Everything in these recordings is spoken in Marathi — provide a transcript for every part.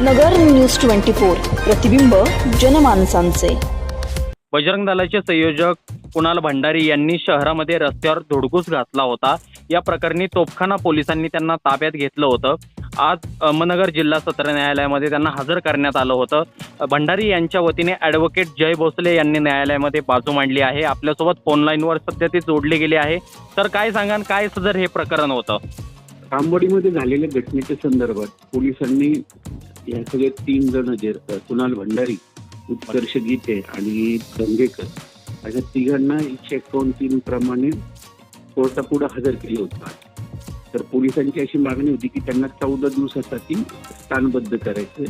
नगर न्यूज ट्वेंटी फोर प्रतिबिंब जनमानसांचे. बजरंग दलाचे संयोजक कुणाल भंडारी यांनी शहरामध्ये रस्त्यावर धुडगूस घातला होता. या प्रकरणी तोफखाना पोलिसांनी त्यांना ताब्यात घेतलं होतं. आज अहमदनगर जिल्हा सत्र न्यायालयामध्ये त्यांना हजर करण्यात आलं होतं. भंडारी यांच्या वतीने ॲडव्होकेट जय भोसले यांनी न्यायालयामध्ये बाजू मांडली आहे. आपल्यासोबत फोन लाईनवर सध्या ते जोडले गेले आहे. तर काय सांगाल काय सदर हे प्रकरण होतं? तांबडीमध्ये झालेल्या घटनेच्या संदर्भात पोलिसांनी या सगळे तीन जण जे कुणाल भंडारी उत्कर्ष गीते आणि गंगेकर अशा तिघांना एकशे एकावन्न प्रमाणे कोर्टापुढे हजर केले होते. तर पोलिसांची अशी मागणी होती की त्यांना चौदा दिवसासाठी स्थानबद्ध करायचं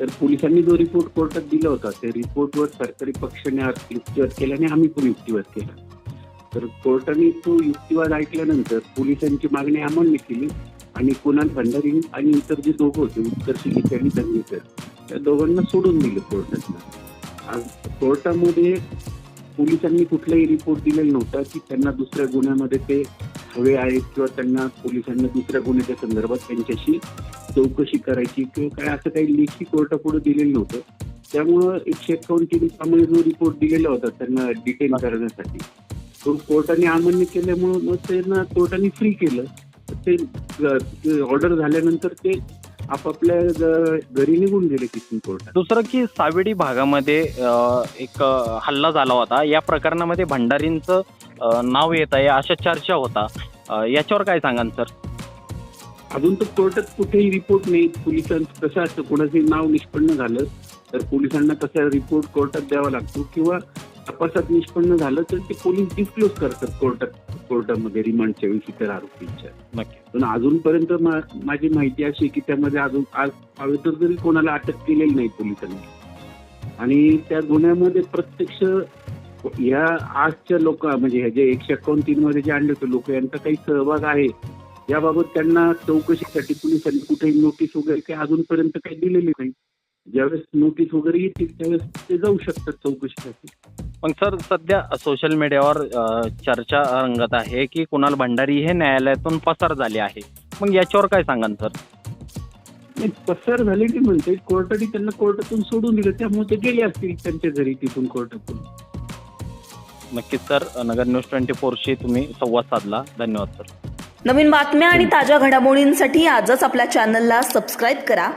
तर पोलिसांनी जो रिपोर्ट कोर्टात दिला होता त्या रिपोर्टवर सरकारी पक्षाने युक्तिवाद केला आणि आम्ही पण युक्तिवाद केला. तर कोर्टाने तो युक्तिवाद ऐकल्यानंतर पोलिसांची मागणी अमान्य केली. आणि कुणाल भंडारी आणि इतर जे दोघं होते उत्कर्ष गीते आणि दंगेकर त्या दोघांना सोडून दिलं कोर्टातनं. आज कोर्टामध्ये पोलिसांनी कुठलाही रिपोर्ट दिलेला नव्हता की त्यांना दुसऱ्या गुन्ह्यामध्ये ते हवे आहेत किंवा त्यांना पोलिसांना दुसऱ्या गुन्ह्याच्या संदर्भात त्यांच्याशी चौकशी करायची किंवा काय असं काही लेखी कोर्टापुढे दिलेलं नव्हतं. त्यामुळं एकशे एकावन्न तीन जो रिपोर्ट दिलेला होता त्यांना डिटेन करण्यासाठी. तो कोर्टाने अमान्य केल्यामुळं मग त्यांना कोर्टाने फ्री केलं. ते ऑर्डर झाल्यानंतर ते आपापल्या घरी निघून गेले तिथून कोर्टात दुसरं की सावेडी भागामध्ये एक हल्ला झाला होता. या प्रकरणामध्ये भंडारींचं नाव येत आहे अशा चर्चा होता. याच्यावर काय सांगाल सर? अजून तर कोर्टात कुठेही रिपोर्ट नाही. पोलिसांचं कसं असतं कोणाचंही नाव निष्पन्न झालं तर पोलिसांना कसा रिपोर्ट कोर्टात द्यावा लागतो. किंवा तपासात निष्पन्न झालं तर ते पोलीस डिस्क्लोज करतात कोर्टात कोर्टामध्ये रिमांडच्या वेळी त्या आरोपींच्या. नक्की पण अजूनपर्यंत माझी माहिती अशी की त्यामध्ये अजून आज अगोदर तरी कोणाला अटक केलेली नाही पोलिसांनी आणि त्या गुन्ह्यामध्ये प्रत्यक्ष या आजच्या लोक म्हणजे ह्या जे एकशे एकावन्न तीन मध्ये जे आणले होते लोक यांचा काही सहभाग आहे. याबाबत त्यांना चौकशीसाठी पोलिसांनी कुठेही नोटीस वगैरे काही अजूनपर्यंत काही दिलेली नाही. ज्यावेळेस नोटीस वगैरे येतील त्यावेळेस ते जाऊ शकतात चौकशीसाठी. मग सर सध्या सोशल मीडियावर चर्चा रंगत आहे की कुणाल भंडारी हे न्यायालयातून पसार झाले आहे. मग याच्यावर काय सांगाल सर? पसार झालेली म्हणते कोर्टाने त्यांना कोर्टातून सोडून दिलं त्यामुळे ते गेले असतील त्यांच्या घरी तिथून कोर्टातून. नक्कीच सर नगर न्यूज ट्वेंटी फोरशी तुम्ही संवाद साधला. धन्यवाद सर. नवीन बातम्या आणि ताज्या घडामोडींसाठी आजच आपल्या चॅनलला सबस्क्राईब करा.